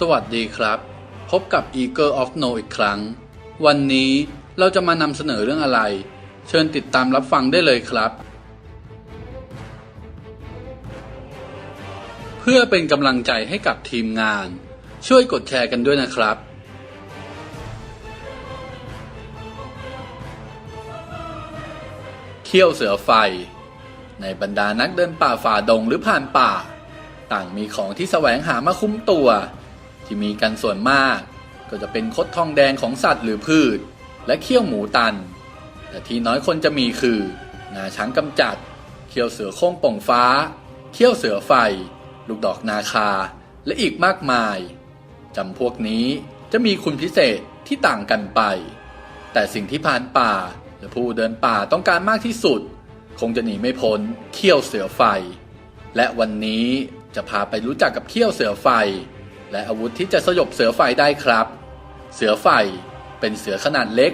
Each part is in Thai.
สวัสดีครับ พบกับ Eagle of No อีกครั้ง วันนี้เราจะมานำเสนอเรื่องอะไร เชิญติดตามรับฟังได้เลยครับ เพื่อเป็นกำลังใจให้กับทีมงาน ช่วยกดแชร์กันด้วยนะครับ เขี้ยวเสือไฟ ในบรรดานักเดินป่าฝ่าดงหรือผ่านป่า ต่างมีของที่แสวงหามาคุ้มตัว ที่มีกันส่วนมาก ก็จะเป็นคดทองแดงของสัตว์หรือพืช และเขี้ยวหมูตัน แต่ที่น้อยคนจะมีคือ งาช้างกำจัด เขี้ยวเสือโค้งป่องฟ้า เขี้ยวเสือไฟ ลูกดอกนาคา และอีกมากมายจำพวกนี้จะมีคุณพิเศษที่ต่างกันไป แต่สิ่งที่ผ่านป่าและผู้เดินป่าต้องการมากที่สุด คงจะหนีไม่พ้นเขี้ยวเสือไฟ และวันนี้จะพาไปรู้จักกับเขี้ยวเสือไฟ และอาวุธที่จะสยบเสือไฟได้ครับ เสือไฟเป็นเสือขนาดเล็ก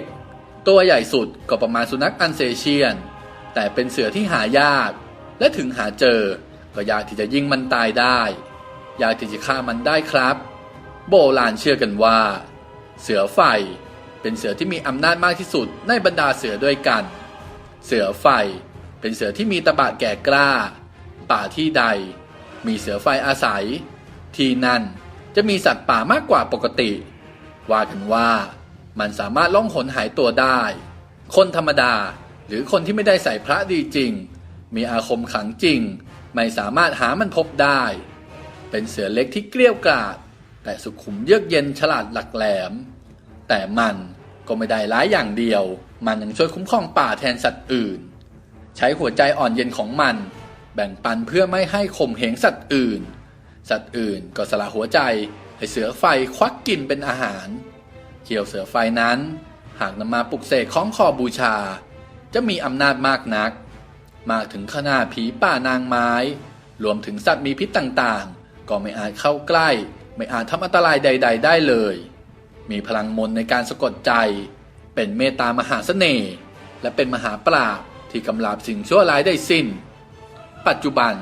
ตัวใหญ่สุดก็ประมาณสุนัขอันเซเชียน แต่เป็นเสือที่หายาก และถึงหาเจอ ก็ยากที่จะยิงมันตายได้ ยากที่จะฆ่ามันได้ครับ โบราณเชื่อกันว่า เสือไฟเป็นเสือที่มีอำนาจมากที่สุดในบรรดาเสือด้วยกัน เสือไฟเป็นเสือที่มีตะบะแก่กล้า ป่าที่ใด มีเสือไฟอาศัย ที่นั่น จะมีสัตว์ป่ามากกว่าปกติ ว่ากันว่ามันสามารถล่องหนหายตัวได้ คนธรรมดาหรือคนที่ไม่ได้ใส่พระดีจริง มีอาคมขังจริง ไม่สามารถหามันพบได้ เป็นเสือเล็กที่เกลี้ยวกราดแต่สุขุมเยือกเย็นฉลาดหลักแหลม แต่มันก็ไม่ได้ร้ายอย่างเดียว มันยังช่วยคุ้มครองป่าแทนสัตว์อื่น ใช้หัวใจอ่อนเย็นของมัน แบ่งปันเพื่อไม่ให้ข่มเหงสัตว์อื่น สัตว์อื่นก็สละหัวใจให้เสือไฟควักกินเป็นอาหาร เขียวเสือไฟนั้น หากนำมาปลุกเสกของคอบูชา จะมีอำนาจมากนัก มากถึงขนาดผีป่านางไม้ รวมถึงสัตว์มีพิษต่างๆ ก็ไม่อาจเข้าใกล้ ไม่อาจทำอันตรายใด ๆ ได้เลย มีพลังมนในการสะกดใจ เป็นเมตตามหาเสน่ห์และเป็นมหาปราบที่กำราบสิ่งชั่วร้ายได้สิ้น ปัจจุบัน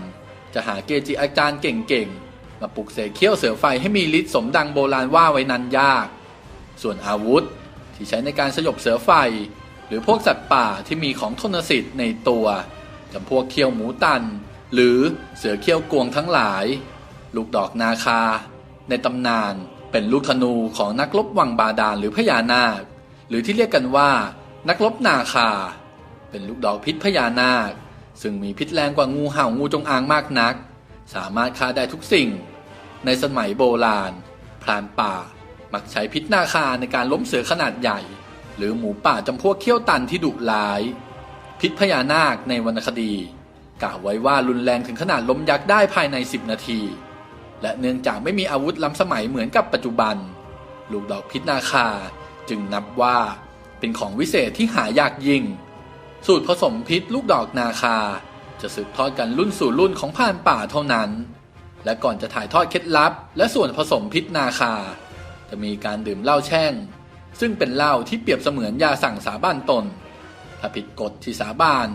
จะหาเกจิอาจารย์เก่งๆ มาปลุกเสกเขี้ยวเสือไฟให้มีฤทธิ์สมดังโบราณว่าไว้นั้นยาก ส่วนอาวุธที่ใช้ในการสยบเสือไฟ หรือพวกสัตว์ป่าที่มีของทนสิทธิ์ในตัวจำพวกเขี้ยวหมูตัน หรือเสือเขี้ยวกวงทั้งหลาย ลูกดอกนาคา ในตำนานเป็นลูกธนูของนักรบวังบาดาลหรือพญานาค หรือที่เรียกกันว่า นักรบนาคา เป็นลูกดอกพิษพญานาค ซึ่งมีพิษแรงกว่างูเห่างูจงอางมากนัก สามารถฆ่าได้ทุกสิ่ง ในสมัยโบราณ พรานป่ามักใช้พิษนาคาในการล้มเสือขนาดใหญ่ หรือหมูป่าจำพวกเขี้ยวตันที่ดุร้าย พิษพญานาคในวรรณคดี กล่าวไว้ว่ารุนแรงถึงขนาดล้มยักษ์ได้ภายใน 10 นาที และเนื่องจากไม่มีอาวุธล้ำสมัยเหมือนกับปัจจุบัน ลูกดอกพิษนาคาจึงนับว่าเป็นของวิเศษที่หายากยิ่ง สูตรผสมพิษลูกดอกนาคา จะสืบทอดกันรุ่นสู่รุ่นของผ่านป่าเท่านั้น และก่อนจะถ่ายทอดเคล็ดลับ และส่วนผสมพิษนาคา จะมีการดื่มเหล้าแช่ง ซึ่งเป็นเหล้าที่เปรียบเสมือนยาสั่งสาบานตน ถ้าผิดกฎที่สาบาน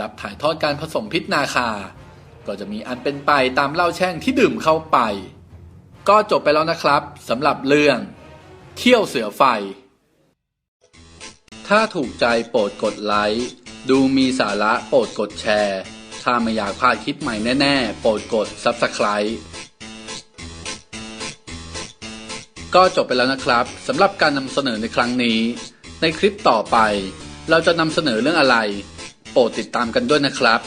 รับถ่ายทอดการผสมพิษนาคา ก็จะมีอันเป็นไปตามเหล้าแช่งที่ดื่มเข้าไป ก็จบไปแล้วนะครับสำหรับเรื่อง เที่ยวเสือไฟ ถ้าถูกใจโปรดกดไลค์ ดูมีสาระโปรดกดแชร์ ถ้าไม่อยากพลาดคลิปใหม่แน่ ๆ โปรดกด Subscribe ก็จบไปแล้วนะครับสำหรับการนำเสนอในครั้งนี้ ในคลิปต่อไป เราจะนำเสนอเรื่องอะไร โปรดติดตามกันด้วยนะครับ